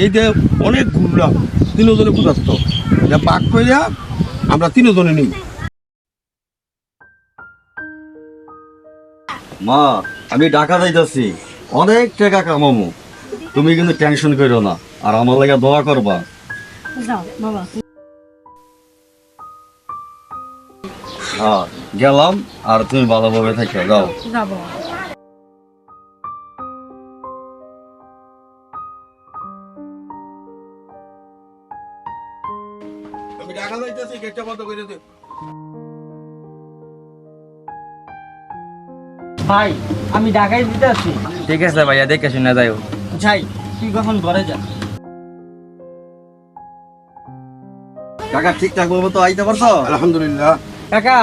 এই যে অনেক ঘুরলাম তিনজনে ক্ষুধার্ত। এটা পাক কইরা আমরা তিনজনে নিই মা আমি ঢাকা যাইতাছি। অনেক টাকা কামামু। তুমি কিন্তু টেনশন করো না আর আমার লাগে দোয়া করবা। হ্যাঁ গেলাম আর তুমি ভালোভাবে থাকো যাও। যাব। গেটটা বন্ধ করে দে ভাই আমি ঢাকায় দিতে আছি ঠিক আছে ভাইয়া দেখে শুনে যাইও। যাই তুই কখন ঘরে যা। কাকা ঠিকঠাক ভাবে তো আইতে পারছ? আলহামদুলিল্লাহ। কাকা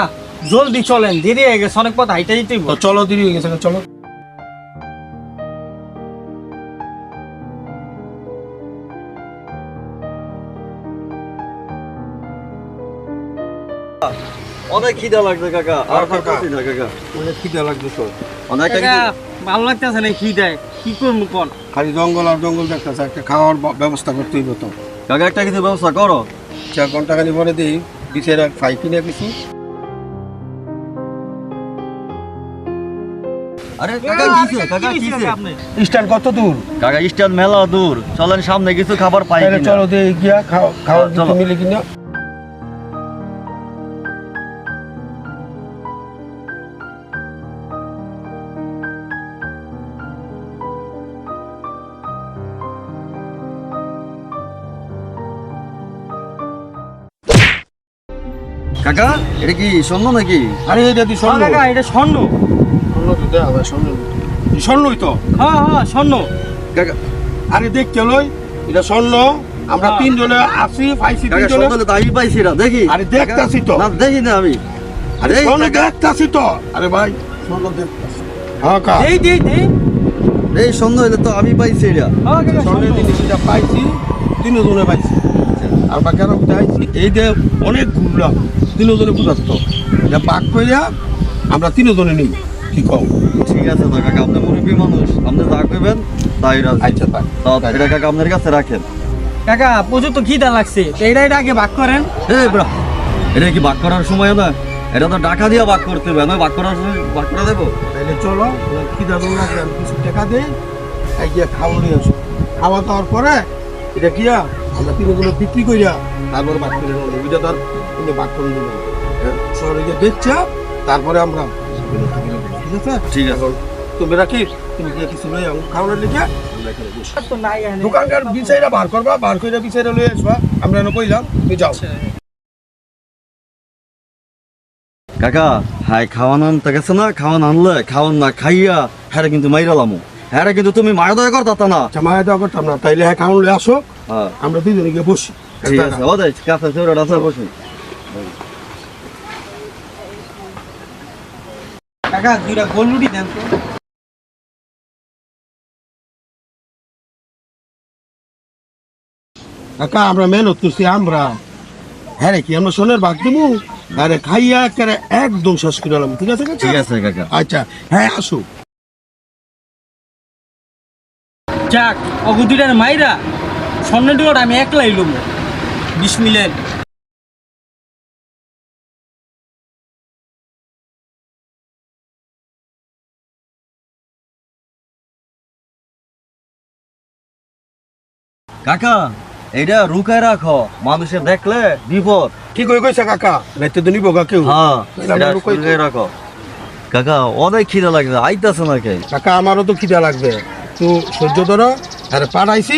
জলদি চলেন দেরি হয়ে গেছে অনেক পথ হাইটে যেতেই চলো দেরি হয়ে গেছে চলো। অনেক খিদা লাগছে কাকা। আর কাকা। না কাকা? অনেক খিদে লাগছে সব অনেক কাকা ভালো লাগতেছে না কি দেয় কি করব কোন? খালি জঙ্গল আর জঙ্গল দেখতেছে একটা খাওয়ার ব্যবস্থা করতে হইব তো। কাকা একটা কিছু ব্যবস্থা করো। চার ঘণ্টা খালি পরে দিই বিচের এক ফাই কিনে কিছু আরে কাকা কিছে কাকা কিছে স্ট্যান্ড কত দূর? কাকা স্ট্যান্ড মেলা দূর। চলেন সামনে কিছু খাবার পাই কিনা। চলো দিয়ে গিয়া খাও খাওয়ার চলো। মিলে কিনা। কাকা এটা কি স্বর্ণ নাকি? আরে এটা স্বর্ণ? কাকা এটা স্বর্ণ। স্বর্ণ তো দেয়া হবে, স্বর্ণ। স্বর্ণই তো। হ্যাঁ হ্যাঁ স্বর্ণ। কাকা আরে দেখ এটা স্বর্ণ। আমরা হ্যাঁ। তিনজনে আছি পাইছি তিনজনে। স্বর্ণ তো আমি পাইছি না দেখি। আরে দেখতাছি তো। না দেখি না আমি। আরে স্বর্ণ দেখতাছি তো। আরে ভাই স্বর্ণ দেখতাছি। হ্যাঁ কা দেই দেই দেই এই স্বর্ণ হইলে তো আমি পাইছি এটা। হ্যাঁ স্বর্ণের স্বর্ণ। জিনিসটা পাইছি তিনজনে পাইছি। আর বাকি আরও পাইছি এই যে অনেক ঘুরলাম তিনজনে ক্ষুধার্ত এটা পাক কইরা আমরা তিনজনে নিই কি কও? ঠিক আছে তো কাকা আপনি মুরব্বী মানুষ। আপনি যা করবেন তাই রাজি। আচ্ছা তাই। তাও এটা কাকা আপনার কাছে রাখেন। কাকা প্রচুর তো খিদা লাগছে। তো এটা আগে ভাগ করেন। এই ব্রা এটা কি বাক করার সময় না? এটা তো টাকা দিয়ে বাক করতে হবে। আমি বাক করার সময় বাক করে দেবো? তাহলে চলো খিদা লাগলে কিছু টাকা দিই এই গিয়া খাওয়া নিয়ে আসো। খাওয়া দাওয়ার পরে এটা গিয়া আমরা তিনজনে বিক্রি করিয়া তারপরে বাদ করে নেব ওইটা তার তুমি বাদ করে নেব শহরে গিয়ে বেচছা তারপরে আমরা ঠিক আছে? ঠিক আছে। তুমি রাখি তুমি গিয়ে কিছু লই খাওয়ানোর লিখে? আমরা এখানে বসি। তো নাই দোকানকার বিচাইরা বার করবা বার কইরা বিচাইরা লই আসবা। আমরা এনে কইলাম তুমি যাও। কাকা হাই খাওয়ান আনতে গেছে না? খাওয়ান আনলে খাওয়ান না খাইয়া হ্যাঁ কিন্তু মাইরালামু হ্যাঁ কিন্তু তুমি মায়া দয়া করতা না। আচ্ছা মায়া দাও করতাম না তাইলে হ্যাঁ লই আসো আমরা দুজনে গিয়ে বসি। ঠিক আছে ও দেখ কাছে আছে বসুন কাকা দুইটা গোল রুটি দেন তো। কাকা আমরা মেহনত করছি আমরা। হ্যাঁ রে কি আমরা সোনের ভাগ দেবো? আরে খাইয়া একদম শেষ করে ঠিক আছে ঠিক আছে কাকা। আচ্ছা হ্যাঁ আসো। যাক অগু দুইটার মাইরা স্বর্ণের ডুলোটা আমি একলাই লুম। বিশ মিলের কাকা এটা রুকায় রাখো। মানুষে দেখলে বিপদ। কি কই কইছে কাকা? রাইতে তো নিবো কা কেউ। হ্যাঁ এটা রুকায় রাখো। কাকা অনেক খিদে লাগছে আইতাছে না কে কাকা আমারও তো খিদা লাগবে। তো সহ্য ধরো আরে পাঠাইছি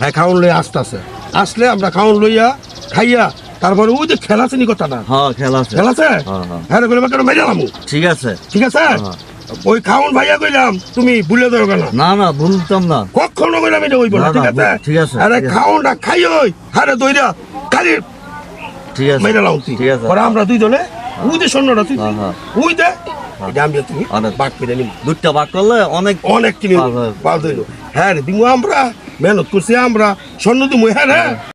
হ্যাঁ খাওয়ান লই আসতেছে। আসলে আমরা খাওয়ান লইয়া খাইয়া তারপরে ওই যে খেলা চিনি কথাটা। হ্যাঁ খেলা আছে খেলা আছে হ্যাঁ, হ্যাঁ। হ্যাঁ কেন মেরে ঠিক আছে। ঠিক আছে? হ্যাঁ। ওই খাওন ভাইয়া কইলাম তুমি ভুলে যাও কেন? না না ভুলতাম না। কখনো কইলাম এটা হইব না না, ঠিক আছে? ঠিক আছে, আরে আছে। খাওনটা খাই ওই আরে দইরা খালি ঠিক আছে। মেরে লাও ঠিক আছে। আমরা দুইজনে ওই যে স্বর্ণটা তুই। ওই দে এটা আমি তুমি। বাদ করে নিব। দুধটা বাক করলে অনেক অনেক কিনে হ্যাঁ, হ্যাঁ। হ্যাঁ দিমু আমরা মেহনত করছি আমরা। স্বর্ণ দিমু হ্যাঁ।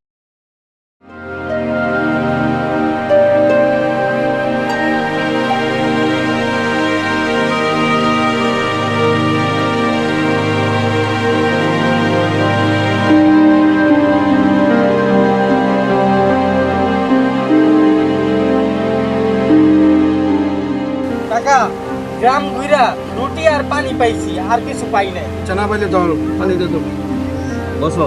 রে আর পানি পাইছি আর কিছু পাই নাই। আচ্ছা না পাইলে জল পানি দিয়ে দেবো বসো।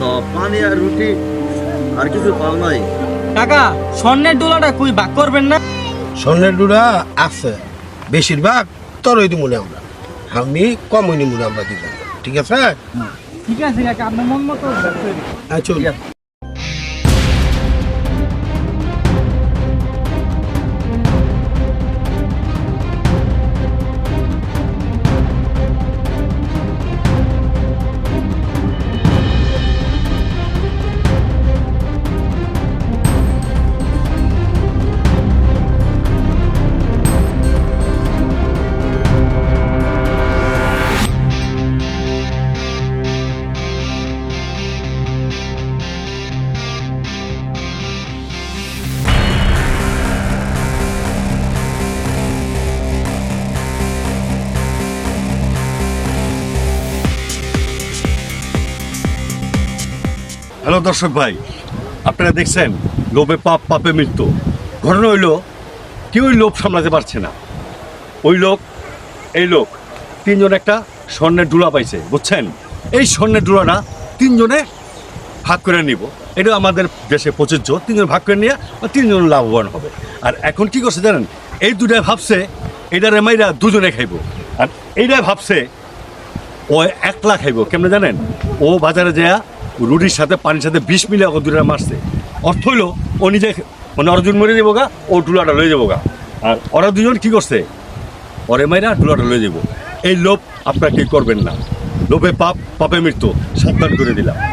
তো পানি আর রুটি আর কিছু পাও নাই। কাকা স্বর্ণের ডোলাটা কই বাক করবেন না? স্বর্ণের ডুরা আছে। বেশিরভাগ তরই দিব না আমরা। আমি কমই নিব না আমরা দিলাম ঠিক আছে? ঠিক আছে কাকা আপনার মন মতো আচ্ছা হ্যালো দর্শক ভাই, আপনারা দেখছেন লোভে পাপ, পাপে মৃত্যু। ঘটনা হইল, কেউই লোভ সামলাতে পারছে না। ওই লোক, এই লোক, তিনজন একটা স্বর্ণের ডুলা পাইছে, বুঝছেন? এই স্বর্ণের ডুলাটা তিনজনে ভাগ করে নিব। এটা আমাদের দেশে প্রযোজ্য, তিনজন ভাগ করে নিয়ে তিনজন লাভবান হবে। আর এখন কি করছে জানেন? এই দুটাই ভাবছে এইটার এমাইরা দুজনে খাইব। আর এইটাই ভাবছে, ও একলা খাইব, কেমনে জানেন? ও বাজারে যায় রুটির সাথে পানির সাথে বিষ মিলে ওকে দুটা মারছে। অর্থ হইল, ও নিজে মানে অর্জুন মরে দেবো গা, ও টুলাটা লয়ে যাব গা। আর ওরা দুজন কী করছে? ওরে মাইরা টুলাটা লয়ে যাব। এই লোভ আপনারা কী করবেন না। লোভে পাপ, পাপে মৃত্যু। সাবধান করে দিলাম।